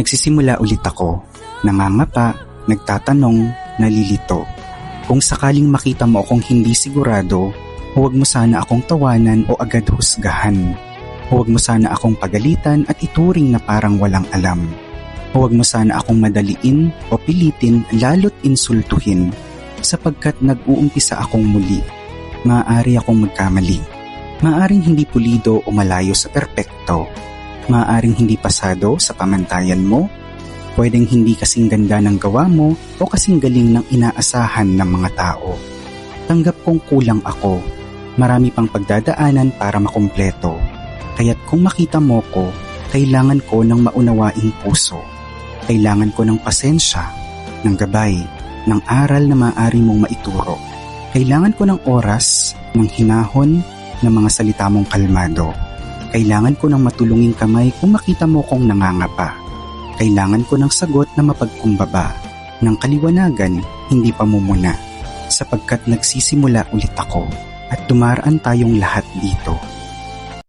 Nagsisimula ulit ako, nangangapa, nagtatanong, nalilito. Kung sakaling makita mo akong hindi sigurado, huwag mo sana akong tawanan o agad husgahan. Huwag mo sana akong pagalitan at ituring na parang walang alam. Huwag mo sana akong madaliin o pilitin lalo't insultuhin sapagkat nag-uumpisa akong muli. Maaari akong magkamali. Maaring hindi pulido o malayo sa perpekto. Maaring hindi pasado sa pamantayan mo. Pwedeng hindi kasing ganda ng gawa mo o kasing galing ng inaasahan ng mga tao. Tanggap kong kulang ako. Marami pang pagdadaanan para makumpleto. Kaya't kung makita mo ko, kailangan ko ng maunawaing puso. Kailangan ko ng pasensya, ng gabay, ng aral na maaari mong maituro. Kailangan ko ng oras, ng hinahon, ng mga salita mong kalmado. Kailangan ko ng matulunging kamay kung makita mo kong nangangapa. Kailangan ko ng sagot na mapagkumbaba, ng kaliwanagan, hindi pamumuna, sapagkat nagsisimula ulit ako at dumaraan tayong lahat dito